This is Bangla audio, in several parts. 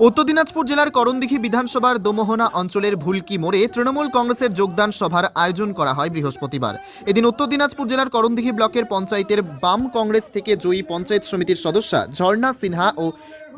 উত্তর দিনাজপুর জেলার করণদিঘি বিধানসভার দোমোহনা অঞ্চলের ভুলকি মোড়ে তৃণমূল কংগ্রেসের যোগদান সভার আয়োজন করা হয় বৃহস্পতিবার। এদিন উত্তর দিনাজপুর জেলার করণদিঘি ব্লকের পঞ্চায়েতের বাম কংগ্রেস থেকে জয়ী পঞ্চায়েত সমিতির সদস্যা ঝর্ণা সিনহা ও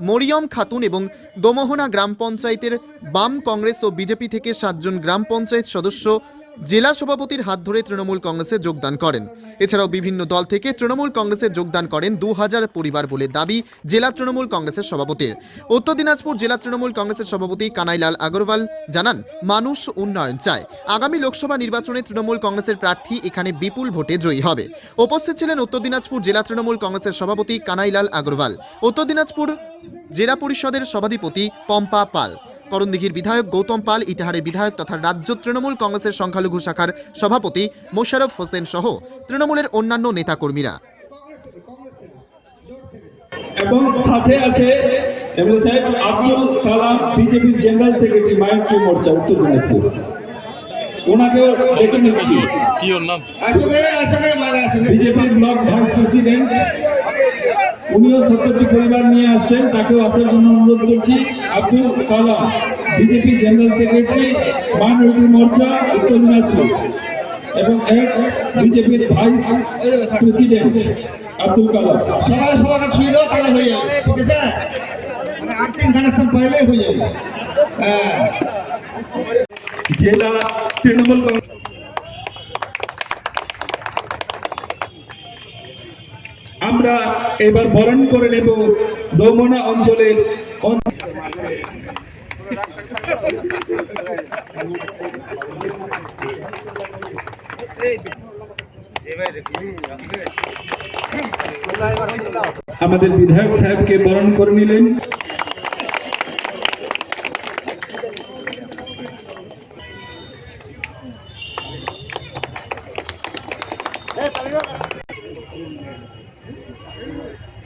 মরিয়ম খাতুন এবং দোমোহনা গ্রাম পঞ্চায়েতের বাম কংগ্রেস ও বিজেপি থেকে সাতজন গ্রাম পঞ্চায়েত সদস্য জেলা সভাপতির হাত ধরে তৃণমূল কংগ্রেসে যোগদান করেন। এছাড়াও বিভিন্ন দল থেকে তৃণমূল কংগ্রেসে যোগদান করেন দু হাজার পরিবার বলে দাবি জেলা তৃণমূল কংগ্রেসের সভাপতির। উত্তর দিনাজপুর জেলা তৃণমূল কংগ্রেসের সভাপতি কানাইলাল আগরওয়াল জানান, মানুষ উন্নয়ন চায়। আগামী লোকসভা নির্বাচনে তৃণমূল কংগ্রেসের প্রার্থী এখানে বিপুল ভোটে জয়ী হবে। উপস্থিত ছিলেন উত্তর দিনাজপুর জেলা তৃণমূল কংগ্রেসের সভাপতি কানাইলাল আগরওয়াল। উত্তর দিনাজপুর জেলা পরিষদের সভাধিপতি পম্পা পাল। করণদিঘির বিধায়ক গৌতম পাল ইটাহারের বিধায়ক তথা রাজ্য তৃণমূল কংগ্রেসের সংখ্যালঘু শাখার সভাপতি মোশারফ হোসেন সহ তৃণমূলের অন্যান্য নেতাকর্মীরা। এবং সাথে আছে এমএলএ সাহেব আব্দুল কালাম বিজেপির জেনারেল সেক্রেটারি মোর্চা উত্তর দিনাজপুর। ওনাকেও ডেকে নিচ্ছি। কি ওর নাম? আসলে আসলে মানে আসলে। বিজেপির ব্লক ভাইস প্রেসিডেন্ট উনিও সত্তরটি পরিবার নিয়ে আসছেন তাকেও আসার জন্য অনুরোধ করছি। Abdul Kalam BJP general secretary minority Morcha Uttar Dinajpur এবং এক্স বিজেপির ভাইস প্রেসিডেন্ট আব্দুল কালাম। সবাই সবাইকে ছিল তাহলে হয়ে যাবে। ঠিক আছে? মানে আর্থিক কানেকশন পাইলে হয়ে যাবে। হ্যাঁ। জেলা তৃণমূল কংগ্রেস আমরা এবার বরণ করে নেব দৌমনা অঞ্চলের আমাদের বিধায়ক সাহেবকে বরণ করে নিলেন।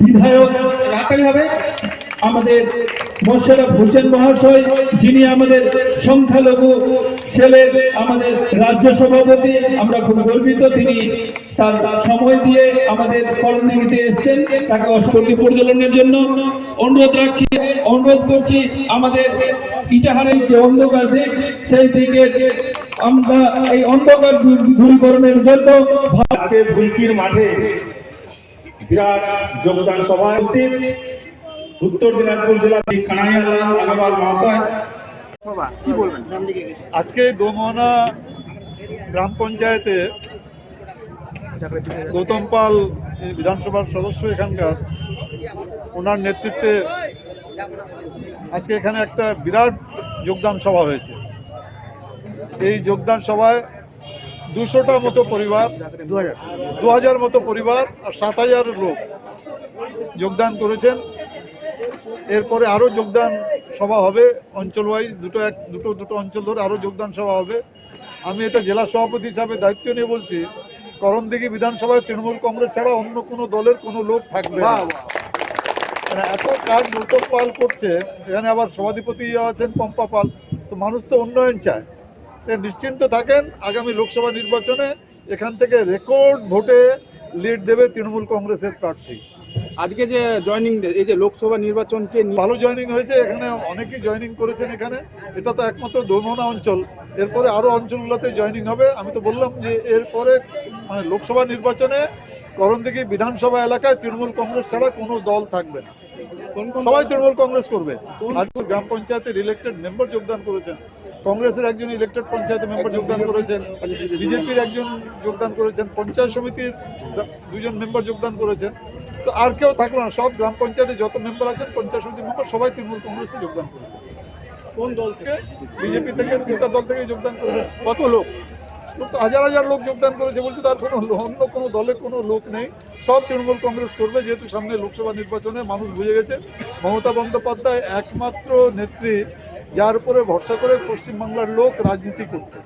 বিধায়ক হাতালি হবে। আমাদের মোশারফ হোসেন মহাশয়, যিনি আমাদের সংখ্যালঘু ছেলের আমাদের রাজ্য সভাপতি, আমরা খুব গর্বিত তিনি তার সময় দিয়ে আমাদের করণদিঘিতে এসছেন। তাকে অস্পর্গী পরিচালনের জন্য অনুরোধ রাখছি, অনুরোধ করছি আমাদের ইটাহারের যে অন্ধকার দিক সেই দিকে আমরা এই অন্ধকার দূর- দূরীকরণের জন্য ভুলকির মাঠে বিরাট যোগদান সভায় উপস্থিত। উত্তর দিনাজপুর জেলা কানাইয়ালাল আগরওয়াল মহাশয়। আজকে দোমোহনা গ্রাম পঞ্চায়েতে গৌতম পাল বিধানসভার সদস্য এখানকার ওনার নেতৃত্বে আজকে এখানে একটা বিরাট যোগদান সভা হয়েছে। এই যোগদান সভায় দুশোটা মতো পরিবার দু হাজার মতো পরিবার আর সাত হাজার লোক যোগদান করেছেন। এরপরে আরও যোগদান সভা হবে অঞ্চল ওয়াইজ দুটো এক দুটো দুটো অঞ্চল ধরে আরও যোগদান সভা হবে। আমি এটা জেলা সভাপতি হিসাবে দায়িত্ব নিয়ে বলছি করণদিঘি বিধানসভায় তৃণমূল কংগ্রেস ছাড়া অন্য কোনো দলের কোনো লোক থাকবে না। মানে এত কাজ গৌতম পাল করছে এখানে আবার সভাধিপতি আছেন পম্পা পাল তো মানুষ তো উন্নয়ন চায়। নিশ্চিন্ত থাকেন আগামী লোকসভা নির্বাচনে এখান থেকে রেকর্ড ভোটে লিড দেবে তৃণমূল কংগ্রেসের প্রার্থী। আজকে যে জয়নিং এই যে লোকসভা নির্বাচনকে ভালো জয়েনিং হয়েছে এখানে অনেকেই জয়েনিং করেছেন এখানে। এটা তো একমাত্র দোমনা অঞ্চল। এরপরে আরও অঞ্চলগুলোতে জয়েনিং হবে। আমি তো বললাম যে এরপরে মানে লোকসভা নির্বাচনে করণদিঘি বিধানসভা এলাকায় তৃণমূল কংগ্রেস ছাড়া কোনো দল থাকবে না। সবাই তৃণমূল কংগ্রেস করবে। আজকে গ্রাম পঞ্চায়েতের ইলেক্টেড মেম্বার যোগদান করেছেন। কংগ্রেসের একজন ইলেক্টেড পঞ্চায়েত মেম্বার যোগদান করেছেন বিজেপির একজন যোগদান করেছেন পঞ্চায়েত সমিতির দুজন মেম্বার যোগদান করেছেন। তো আর কেউ থাকল না সব গ্রাম পঞ্চায়েতে যত মেম্বার আছেন পঞ্চায়েত সমিতির মেম্বার সবাই তৃণমূল কংগ্রেসে যোগদান করেছেন। কোন দল থেকে? বিজেপি থেকে তিনটা দল থেকে যোগদান করেছেন। কত লোক? হাজার হাজার লোক যোগদান করেছে বলছে তার কোনো অন্য কোনো দলে কোনো লোক নেই। সব তৃণমূল কংগ্রেস করবে যেহেতু সামনে লোকসভা নির্বাচনে মানুষ বুঝে গেছে। মমতা বন্দ্যোপাধ্যায় একমাত্র নেত্রী যার উপরে ভরসা করে পশ্চিমবাংলার লোক রাজনীতি করছে।